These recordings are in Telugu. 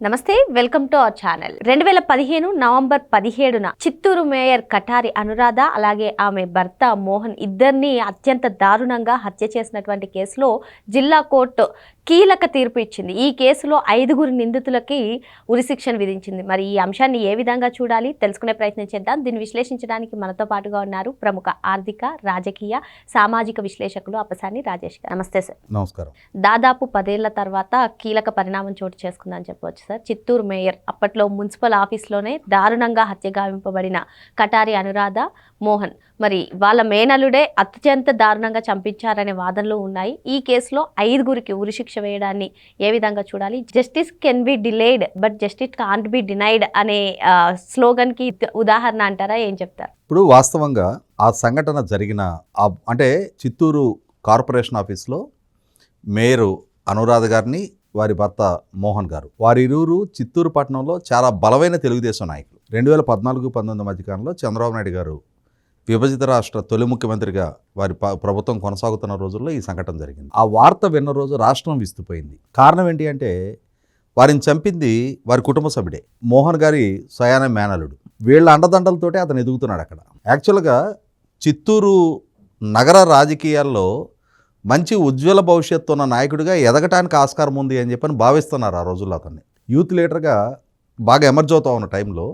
నమస్తే వెల్కమ్ టు అవర్ ఛానల్. రెండు వేల పదిహేను నవంబర్ పదిహేడున చిత్తూరు మేయర్ కటారి అనురాధ అలాగే ఆమె భర్త మోహన్ ఇద్దరిని అత్యంత దారుణంగా హత్య చేసినటువంటి కేసులో జిల్లా కోర్టు కీలక తీర్పు ఇచ్చింది. ఈ కేసులో ఐదుగురు నిందితులకి ఉరిశిక్షను విధించింది. మరి ఈ అంశాన్ని ఏ విధంగా చూడాలి? తెలుసుకునే ప్రయత్నం చేద్దాం. దీన్ని విశ్లేషించడానికి మనతో పాటుగా ఉన్నారు ప్రముఖ ఆర్థిక రాజకీయ సామాజిక విశ్లేషకులు అప్పసాని రాజేష్ గారు. నమస్తే సార్. నమస్కారం. దాదాపు పదేళ్ళ తర్వాత కీలక పరిణామం చోటు చేసుకుందని చెప్పవచ్చు సార్. చిత్తూరు మేయర్ అప్పట్లో మున్సిపల్ ఆఫీస్లోనే దారుణంగా హత్య గావింపబడిన కటారి అనురాధ మోహన్ మరి వాళ్ళ మేనలుడే అత్యంత దారుణంగా చంపించారనే వాదనలు ఉన్నాయి. ఈ కేసులో ఐదుగురికి ఉరిశిక్ష వేయడాన్ని ఏ విధంగా చూడాలి? Justice can be delayed but justice can't be denied అనే స్లోగన్కి ఉదాహరణ అంటారా? ఏం చెప్తారు? ఇప్పుడు వాస్తవంగా ఆ సంఘటన జరిగిన అంటే చిత్తూరు కార్పొరేషన్ ఆఫీస్లో మేయరు అనురాధ గారిని వారి భర్త మోహన్ గారు. వారిరువురు చిత్తూరు పట్టణంలో చాలా బలమైన తెలుగుదేశం నాయకులు. రెండు వేల పద్నాలుగు పంతొమ్మిది మధ్యకాలంలో చంద్రబాబు నాయుడు గారు విభజిత రాష్ట్ర తొలి ముఖ్యమంత్రిగా వారి ప్రభుత్వం కొనసాగుతున్న రోజుల్లో ఈ సంఘటన జరిగింది. ఆ వార్త విన్న రోజు రాష్ట్రం విస్తుపోయింది. కారణం ఏంటి అంటే వారిని చంపింది వారి కుటుంబ సభ్యుడే మోహన్ గారి సయాన మేనలుడు వీళ్ళ అండదండలతోటే అతను ఎదుగుతున్నాడు అక్కడ. యాక్చువల్గా చిత్తూరు నగర రాజకీయాల్లో మంచి ఉజ్వల భవిష్యత్తు ఉన్న నాయకుడిగా ఎదగటానికి ఆస్కారం ఉంది అని చెప్పని భావిస్తున్నారు ఆ రోజుల్లో అతన్ని. యూత్ లీడర్గా బాగా ఎమర్జ్ అవుతా ఉన్న టైంలో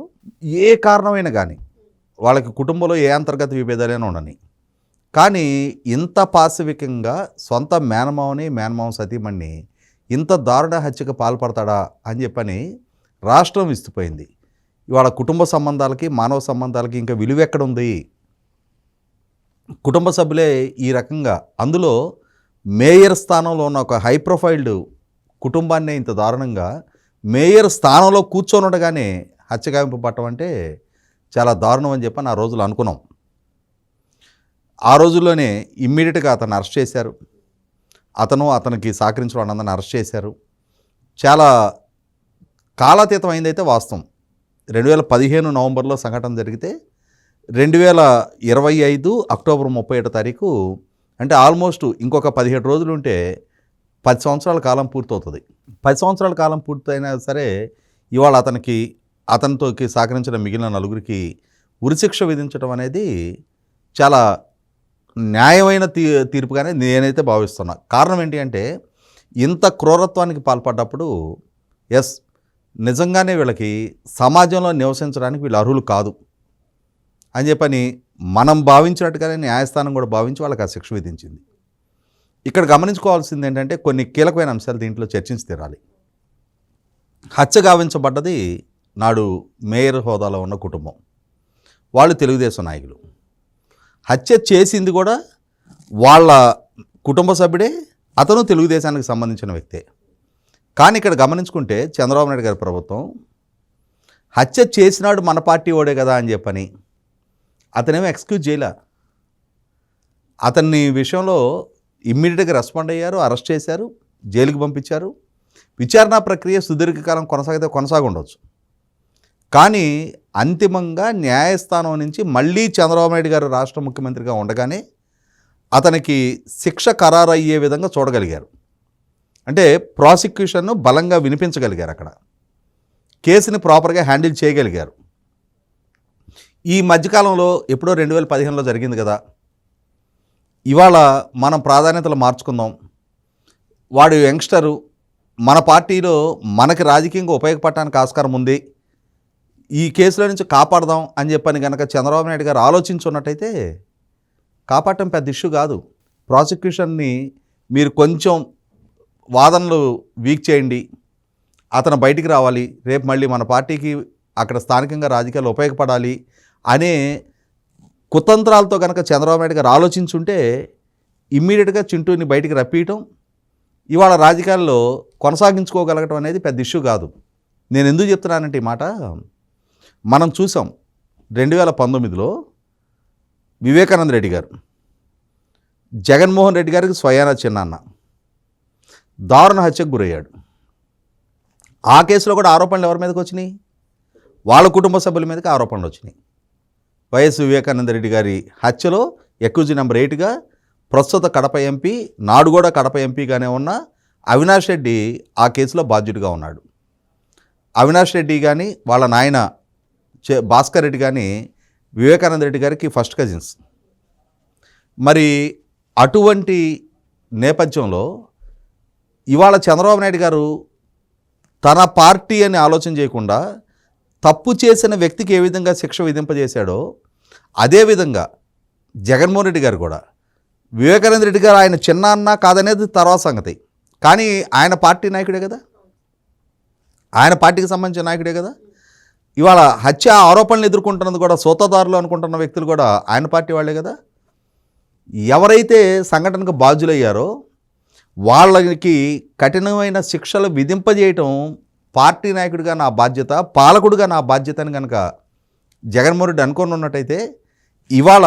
ఏ కారణమైనా కానీ వాళ్ళకి కుటుంబంలో ఏ అంతర్గత విభేదాలైనా ఉండని. కానీ ఇంత పాశవికంగా సొంత మేనమావని మేనమావ సతీమణ్ణి ఇంత దారుణ హత్యకు పాల్పడతాడా అని చెప్పని రాష్ట్రం విస్తుపోయింది. ఇవాళ కుటుంబ సంబంధాలకి మానవ సంబంధాలకి ఇంకా విలువ ఎక్కడుంది? కుటుంబ సభ్యులే ఈ రకంగా. అందులో మేయర్ స్థానంలో ఉన్న ఒక హై ప్రొఫైల్డ్ కుటుంబాన్ని ఇంత దారుణంగా మేయర్ స్థానంలో కూర్చొని ఉండగానే హత్యగావింపు పట్టడం అంటే చాలా దారుణం అని చెప్పని ఆ రోజులు అనుకున్నాం. ఆ రోజుల్లోనే ఇమ్మీడియట్గా అతను అరెస్ట్ చేశారు. అతను అతనికి సహకరించిన వాళ్ళందరిని అరెస్ట్ చేశారు. చాలా కాలాతీతం అయిందైతే వాస్తవం. రెండు వేల పదిహేను నవంబర్లో సంఘటన జరిగితే రెండు వేల ఇరవై ఐదు అక్టోబర్ ముప్పై ఏడో తారీఖు అంటే ఆల్మోస్ట్ ఇంకొక పదిహేడు రోజులు ఉంటే పది సంవత్సరాల కాలం పూర్తవుతుంది. పది సంవత్సరాల కాలం పూర్తయినా సరే ఇవాళ అతనికి అతనితోకి సహకరించిన మిగిలిన నలుగురికి ఉరిశిక్ష విధించడం అనేది చాలా న్యాయమైన తీ తీర్పుగానే నేనైతే భావిస్తున్నా. కారణం ఏంటి అంటే ఇంత క్రూరత్వానికి పాల్పడ్డప్పుడు ఎస్ నిజంగానే వీళ్ళకి సమాజంలో నివసించడానికి వీళ్ళు అర్హులు కాదు. అని చెప్పని మనం భావించినట్టుగానే న్యాయస్థానం కూడా భావించి వాళ్ళకి ఆ శిక్ష విధించింది. ఇక్కడ గమనించుకోవాల్సింది ఏంటంటే కొన్ని కీలకమైన అంశాలు దీంట్లో చర్చించి తీరాలి. హత్య గావించబడ్డది నాడు మేయర్ హోదాలో ఉన్న కుటుంబం. వాళ్ళు తెలుగుదేశం నాయకులు. హత్య చేసింది కూడా వాళ్ళ కుటుంబ సభ్యుడే అతను తెలుగుదేశానికి సంబంధించిన వ్యక్తే. కానీ ఇక్కడ గమనించుకుంటే చంద్రబాబు నాయుడు గారి ప్రభుత్వం హత్య చేసినాడు మన పార్టీ ఓడే కదా అని చెప్పని అతనేమో ఎక్స్క్యూజ్ చేయలే. అతన్ని విషయంలో ఇమ్మీడియట్గా రెస్పాండ్ అయ్యారు అరెస్ట్ చేశారు జైలుకి పంపించారు. విచారణ ప్రక్రియ సుదీర్ఘకాలం కొనసాగితే కొనసాగుండవచ్చు కానీ అంతిమంగా న్యాయస్థానం నుంచి మళ్ళీ చంద్రబాబు నాయుడు గారు రాష్ట్ర ముఖ్యమంత్రిగా ఉండగానే అతనికి శిక్ష ఖరారు అయ్యే విధంగా చూడగలిగారు. అంటే ప్రాసిక్యూషన్ను బలంగా వినిపించగలిగారు అక్కడ. కేసుని ప్రాపర్గా హ్యాండిల్ చేయగలిగారు. ఈ మధ్యకాలంలో ఎప్పుడో రెండు వేల పదిహేనులో జరిగింది కదా. ఇవాళ మనం ప్రాధాన్యతలు మార్చుకుందాం. వాడు యంగ్స్టరు. మన పార్టీలో మనకి రాజకీయంగా ఉపయోగపడటానికి ఆస్కారం ఉంది. ఈ కేసులో నుంచి కాపాడదాం అని చెప్పని కనుక చంద్రబాబు నాయుడు గారు ఆలోచించున్నట్టయితే కాపాడటం పెద్ద ఇష్యూ కాదు. ప్రాసిక్యూషన్ని మీరు కొంచెం వాదనలు వీక్ చేయండి. అతను బయటికి రావాలి. రేపు మళ్ళీ మన పార్టీకి అక్కడ స్థానికంగా రాజకీయాలు ఉపయోగపడాలి అనే కుతంత్రాలతో కనుక చంద్రబాబు నాయుడు గారు ఆలోచించుంటే ఇమ్మీడియట్గా చింటూని బయటికి రప్పియటం ఇవాళ రాజకీయాల్లో కొనసాగించుకోగలగటం అనేది పెద్ద ఇష్యూ కాదు. నేను ఎందుకు చెప్తున్నానంటే ఈ మాట మనం చూసాం రెండు వేల పంతొమ్మిదిలో వివేకానంద రెడ్డి గారు జగన్మోహన్ రెడ్డి గారికి స్వయాన చిన్నాన్న దారుణ హత్యకు గురయ్యాడు. ఆ కేసులో కూడా ఆరోపణలు ఎవరి మీదకి వచ్చినాయి? వాళ్ళ కుటుంబ సభ్యుల మీదకి ఆరోపణలు వచ్చినాయి. వైఎస్ వివేకానంద రెడ్డి గారి హత్యలో ఎక్యూజీ నెంబర్ ఎయిట్గా ప్రస్తుత కడప ఎంపీ నాడుగూడ కడప ఎంపీగానే ఉన్న అవినాష్ రెడ్డి ఆ కేసులో బాధ్యుడిగా ఉన్నాడు. అవినాష్ రెడ్డి కానీ వాళ్ళ నాయన భాస్కర్ రెడ్డి కానీ వివేకానంద రెడ్డి గారికి ఫస్ట్ కజిన్స్ మరి అటువంటి నేపథ్యంలో ఇవాళ చంద్రబాబు నాయుడు గారు తన పార్టీ అని ఆలోచన చేయకుండా తప్పు చేసిన వ్యక్తికి ఏ విధంగా శిక్ష విధింపజేశాడో అదేవిధంగా జగన్మోహన్ రెడ్డి గారు కూడా. వివేకానంద రెడ్డి గారు ఆయన చిన్న అన్న కాదనేది తర్వాత సంగతి. కానీ ఆయన పార్టీ నాయకుడే కదా? ఆయన పార్టీకి సంబంధించిన నాయకుడే కదా? ఇవాళ హత్య ఆరోపణలు ఎదుర్కొంటున్నది కూడా సోతదారులు అనుకుంటున్న వ్యక్తులు కూడా ఆయన పార్టీ వాళ్ళే కదా? ఎవరైతే సంఘటనకు బాధ్యులయ్యారో వాళ్ళకి కఠినమైన శిక్షలు విధింపజేయటం పార్టీ నాయకుడిగా నా బాధ్యత పాలకుడిగా నా బాధ్యత అని కనుక జగన్మోహన్ రెడ్డి అనుకుని ఉన్నట్టయితే ఇవాళ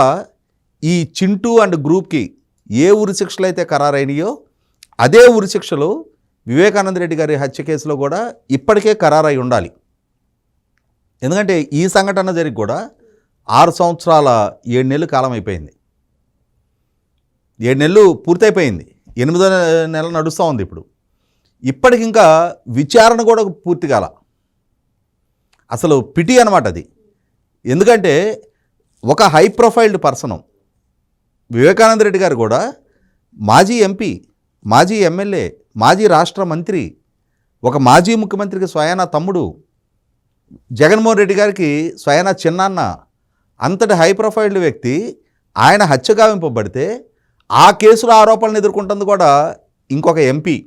ఈ చింటూ అండ్ గ్రూప్కి ఏ ఉరి శిక్షలు అయితే ఖరారైనయో అదే ఉరి శిక్షలు వివేకానంద రెడ్డి గారి హత్య కేసులో కూడా ఇప్పటికే ఖరారై ఉండాలి. ఎందుకంటే ఈ సంఘటన జరిగి కూడా ఆరు సంవత్సరాల ఏడు నెలలు కాలం అయిపోయింది. ఏడు నెలలు పూర్తయిపోయింది. ఎనిమిదో నెల నడుస్తూ ఉంది ఇప్పుడు. ఇప్పటికింకా విచారణ కూడా పూర్తి కాల. అసలు పిటి అనమాట అది. ఎందుకంటే ఒక high profiled person Vivekananda Reddy గారు కూడా మాజీ ఎంపీ మాజీ ఎమ్మెల్యే మాజీ రాష్ట్ర మంత్రి ఒక మాజీ ముఖ్యమంత్రికి స్వయానా తమ్ముడు జగన్మోహన్ రెడ్డి గారికి స్వయాన చిన్నాన్న అంతటి హై ప్రొఫైల్డ్ వ్యక్తి ఆయన హత్య గావింపబడితే ఆ కేసులో ఆరోపణలు ఎదుర్కొంటుంది కూడా ఇంకొక ఎంపీ.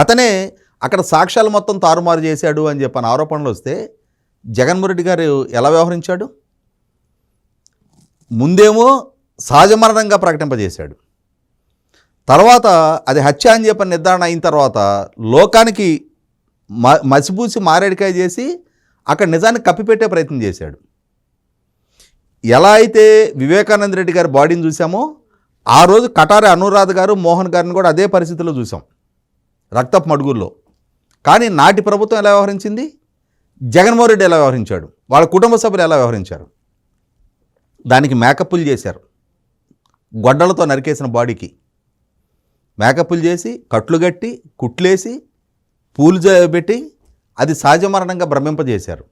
అతనే అక్కడ సాక్ష్యాలు మొత్తం తారుమారు చేశాడు అని చెప్పిన ఆరోపణలు వస్తే జగన్మోహన్ రెడ్డి గారు ఎలా వ్యవహరించాడు? ముందేమో సహజ మరణంగా ప్రకటింపజేశాడు. తర్వాత అది హత్య అని చెప్పిన నిర్ధారణ అయిన తర్వాత లోకానికి మసిపూసి మారేడికాయ చేసి అక్కడ నిజాన్ని కప్పిపెట్టే ప్రయత్నం చేశాడు. ఎలా అయితే వివేకానంద రెడ్డి గారి బాడీని చూసామో ఆ రోజు కటారి అనురాధ గారు మోహన్ గారిని కూడా అదే పరిస్థితిలో చూసాం రక్తపు మడుగుల్లో. కానీ నాటి ప్రభుత్వం ఎలా వ్యవహరించింది? జగన్మోహన్ రెడ్డి ఎలా వ్యవహరించాడు? వాళ్ళ కుటుంబ సభ్యులు ఎలా వ్యవహరించారు? దానికి మేకప్పులు చేశారు. గొడ్డలతో నరికేసిన బాడీకి మేకప్పులు చేసి కట్లు కట్టి కుట్లేసి పూలు పెట్టి అది సహజ మరణంగా భ్రమింపజేశారు.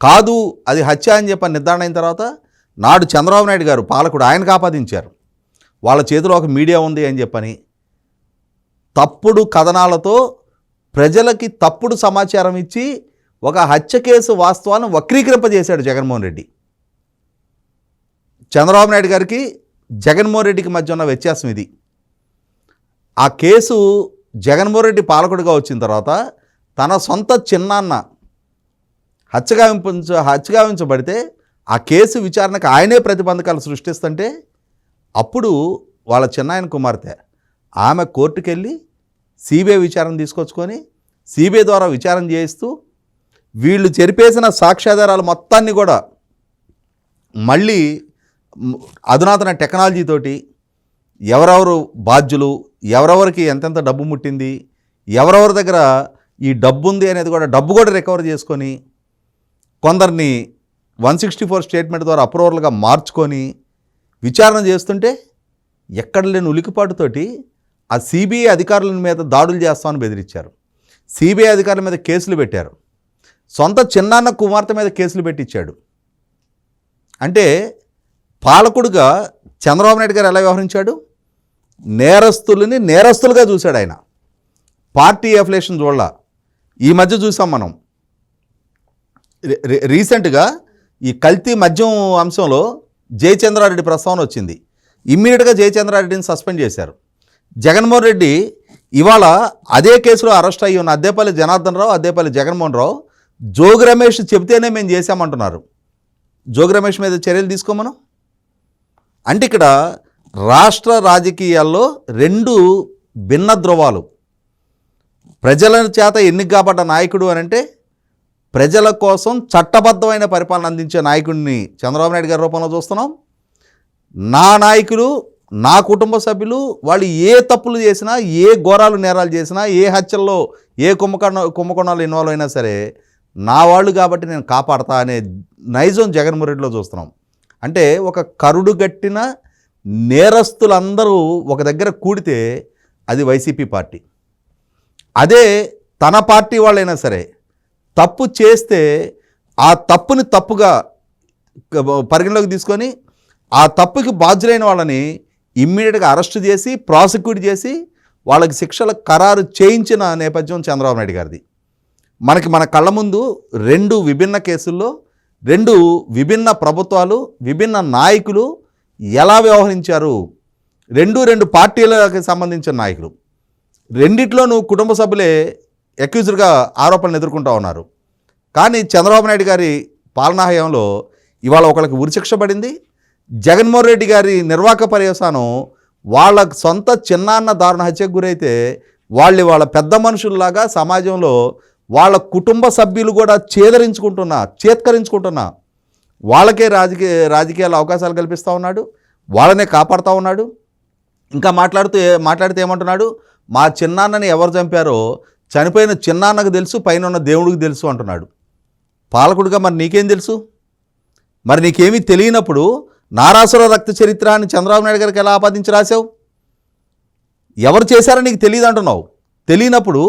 కాదు అది హత్య అని చెప్పి నిర్ధారణ అయిన తర్వాత నాడు చంద్రబాబు నాయుడు గారు పాలకుడు ఆయనకు ఆపాదించారు వాళ్ళ చేతిలో ఒక మీడియా ఉంది అని చెప్పని తప్పుడు కథనాలతో ప్రజలకి తప్పుడు సమాచారం ఇచ్చి ఒక హత్య కేసు వాస్తవాన్ని వక్రీకరింపజేశాడు జగన్మోహన్ రెడ్డి. చంద్రబాబు నాయుడు గారికి జగన్మోహన్ రెడ్డికి మధ్య ఉన్న వ్యత్యాసం ఇది. ఆ కేసు జగన్మోహన్ రెడ్డి పాలకుడిగా వచ్చిన తర్వాత తన సొంత చిన్నాన్న హత్యగావించ హత్యగావించబడితే ఆ కేసు విచారణకు ఆయనే ప్రతిబంధకాలు సృష్టిస్తుంటే అప్పుడు వాళ్ళ చిన్నాయన కుమార్తె ఆమె కోర్టుకెళ్ళి సిబిఐ విచారణ తీసుకొచ్చుకొని సిబిఐ ద్వారా విచారణ చేయిస్తూ వీళ్ళు చెరిపేసిన సాక్ష్యాధారాలు మొత్తాన్ని కూడా మళ్ళీ అధునాతన టెక్నాలజీతోటి ఎవరెవరు బాధ్యులు ఎవరెవరికి ఎంతెంత డబ్బు ముట్టింది ఎవరెవరి దగ్గర ఈ డబ్బు ఉంది అనేది కూడా డబ్బు కూడా రికవర్ చేసుకొని కొందరిని వన్ సిక్స్టీ ఫోర్ స్టేట్మెంట్ ద్వారా అప్రూవల్గా మార్చుకొని విచారణ చేస్తుంటే ఎక్కడ లేని ఉలికిపాటుతోటి ఆ సిబిఐ అధికారుల మీద దాడులు చేస్తామని బెదిరించారు. సిబిఐ అధికారుల మీద కేసులు పెట్టారు. సొంత చిన్నాన్న కుమార్తె మీద కేసులు పెట్టించాడు. అంటే పాలకుడుగా చంద్రబాబు నాయుడు గారు ఎలా వ్యవహరించాడు? నేరస్తులని నేరస్తులుగా చూశాడు ఆయన. పార్టీ అఫిలేషన్ చూడాల. ఈ మధ్య చూసాం మనం. రీసెంట్గా ఈ కల్తీ మద్యం అంశంలో జయచంద్రారెడ్డి ప్రస్తావన వచ్చింది. ఇమ్మీడియట్గా జయచంద్రారెడ్డిని సస్పెండ్ చేశారు. జగన్మోహన్ రెడ్డి ఇవాళ అదే కేసులో అరెస్ట్ అయ్యి ఉన్న అద్దేపల్లి జనార్దన్ రావు అద్దేపల్లి జగన్మోహన్ రావు జోగి రమేష్ చెబితేనే మేము చేశామంటున్నారు. జోగి రమేష్ మీద చర్యలు తీసుకోమను? అంటే ఇక్కడ రాష్ట్ర రాజకీయాల్లో రెండు భిన్న ధ్రువాలు. ప్రజల చేత ఎన్నిక కాబడ్డ నాయకుడు అని అంటే ప్రజల కోసం చట్టబద్ధమైన పరిపాలన అందించే నాయకుడిని చంద్రబాబు నాయుడు గారి రూపంలో చూస్తున్నాం. నా నాయకులు నా కుటుంబ సభ్యులు వాళ్ళు ఏ తప్పులు చేసినా ఏ ఘోరాలు నేరాలు చేసినా ఏ హత్యల్లో ఏ కుంభకోణ కుంభకోణాలు ఇన్వాల్వ్ అయినా సరే నా వాళ్ళు కాబట్టి నేను కాపాడతా అనే నైజం జగన్మోహన్ రెడ్డిలో చూస్తున్నాం. అంటే ఒక కరుడు గట్టిన నేరస్తులందరూ ఒక దగ్గర కూడితే అది వైసీపీ పార్టీ. అదే తన పార్టీ వాళ్ళైనా సరే తప్పు చేస్తే ఆ తప్పుని తప్పుగా పరిగణలోకి తీసుకొని ఆ తప్పుకి బాధ్యులైన వాళ్ళని ఇమ్మీడియట్గా అరెస్ట్ చేసి ప్రాసిక్యూట్ చేసి వాళ్ళకి శిక్షల ఖరారు చేయించిన నేపథ్యం చంద్రబాబు నాయుడు గారిది. మనకి మన కళ్ళ ముందు రెండు విభిన్న కేసుల్లో రెండు విభిన్న ప్రభుత్వాలు విభిన్న నాయకులు ఎలా వ్యవహరించారు? రెండు రెండు పార్టీలకు సంబంధించిన నాయకులు. రెండిట్లోనూ కుటుంబ సభ్యులే అక్యూజ్డ్గా ఆరోపణలు ఎదుర్కొంటూ ఉన్నారు. కానీ చంద్రబాబు నాయుడు గారి పాలనాహయంలో ఇవాళ ఒకళ్ళకి ఉరిశిక్ష పడింది. జగన్మోహన్ రెడ్డి గారి నిర్వాహక పర్యవసానం వాళ్ళ సొంత చిన్నాన్న దారుణ హత్యకు గురైతే వాళ్ళు వాళ్ళ పెద్ద మనుషుల్లాగా సమాజంలో వాళ్ళ కుటుంబ సభ్యులు కూడా చేదరించుకుంటున్నా చేత్కరించుకుంటున్నా. వాళ్ళకే రాజకీయ రాజకీయాల అవకాశాలు కల్పిస్తూ ఉన్నాడు వాళ్ళనే కాపాడుతూ ఉన్నాడు ఇంకా మాట్లాడుతూ మాట్లాడితే ఏమంటున్నాడు మా చిన్నాన్నని ఎవరు చంపారో చనిపోయిన చిన్నాన్నకు తెలుసు పైన ఉన్న దేవుడికి తెలుసు అంటున్నాడు. పాలకుడిగా మరి నీకేం తెలుసు? మరి నీకేమీ తెలియనప్పుడు నారాసుర రక్త చరిత్ర అని చంద్రబాబు నాయుడు గారికి ఎలా ఆపాదించి రాశావు? ఎవరు చేశారో నీకు తెలియదు అంటున్నావు. తెలియనప్పుడు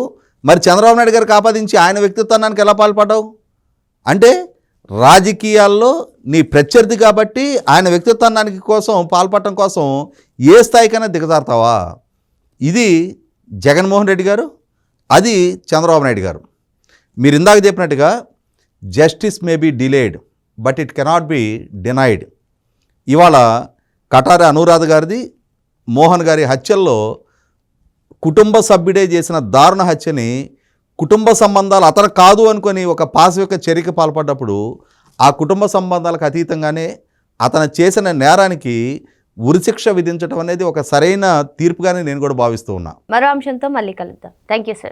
మరి చంద్రబాబు నాయుడు గారికి ఆపాదించి ఆయన వ్యక్తిత్వానికి ఎలా పాల్పడ్డావు? అంటే రాజకీయాల్లో నీ ప్రత్యర్థి కాబట్టి ఆయన వ్యక్తిత్వానికి కోసం పాల్పడటం కోసం ఏ స్థాయికైనా దిగజారుతావా? ఇది జగన్మోహన్ రెడ్డి గారు అది చంద్రబాబు నాయుడు గారు. మీరు ఇందాక చెప్పినట్టుగా justice may be delayed but it cannot be denied ఇవాళ కటారి అనురాధ గారిది మోహన్ గారి హత్యల్లో కుటుంబ సభ్యుడే చేసిన దారుణ హత్యని కుటుంబ సంబంధాలు అతను కాదు అనుకొని ఒక పాశవిక చర్యకి పాల్పడ్డప్పుడు ఆ కుటుంబ సంబంధాలకు అతీతంగానే అతను చేసిన నేరానికి ఉరిశిక్ష విధించడం అనేది ఒక సరైన తీర్పుగానే నేను కూడా భావిస్తూ ఉన్నా. మరో అంశంతో మళ్ళీ కలుద్దాం. Thank you sir